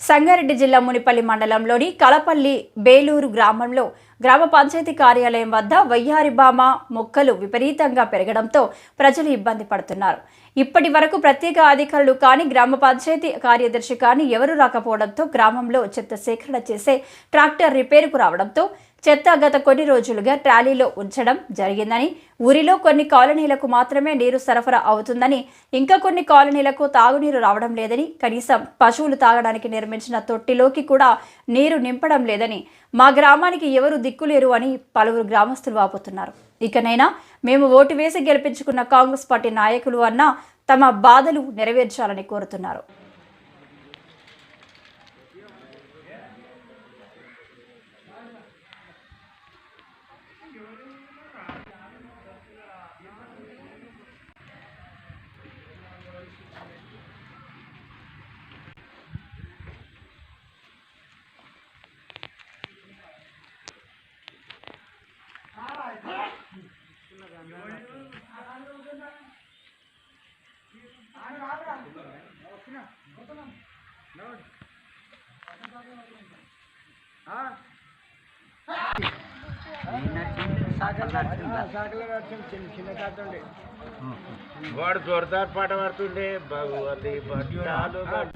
సంగారెడ్డి జిల్లా మునిపల్లి మండలంలోని కలపల్లి బేలూరు గ్రామంలో గ్రామ పంచాయతీ కార్యాలయం వద్ద వయ్యారిబామ మొక్కలు విపరీతంగా పెరగడంతో ప్రజలు ఇబ్బంది పడుతున్నారు. ఇప్పటి వరకు ప్రత్యేక అధికారులు కానీ గ్రామ పంచాయతీ కార్యదర్శి కానీ ఎవరూ రాకపోవడంతో గ్రామంలో చెత్త సేకరణ చేసే ట్రాక్టర్ రిపేరుకు రావడంతో చెత్త గత కొన్ని రోజులుగా ట్రాలీలో ఉంచడం జరిగిందని ఊరిలో కొన్ని కాలనీలకు మాత్రమే నీరు సరఫరా అవుతుందని ఇంకా కొన్ని కాలనీలకు తాగునీరు రావడం లేదని కనీసం పశువులు తాగడానికి నిర్మించిన తొట్టిలోకి కూడా నీరు నింపడం లేదని మా గ్రామానికి ఎవరు దిక్కులేరు అని పలువురు గ్రామస్తులు వాపోతున్నారు. ఇకనైనా మేము ఓటు వేసి గెలిపించుకున్న కాంగ్రెస్ పార్టీ నాయకులు అన్న తమ బాధలు నెరవేర్చాలని కోరుతున్నారు. వాడు జోర్దార్ పాట పడుతుండే. భగవతి భక్తాలు ఆయన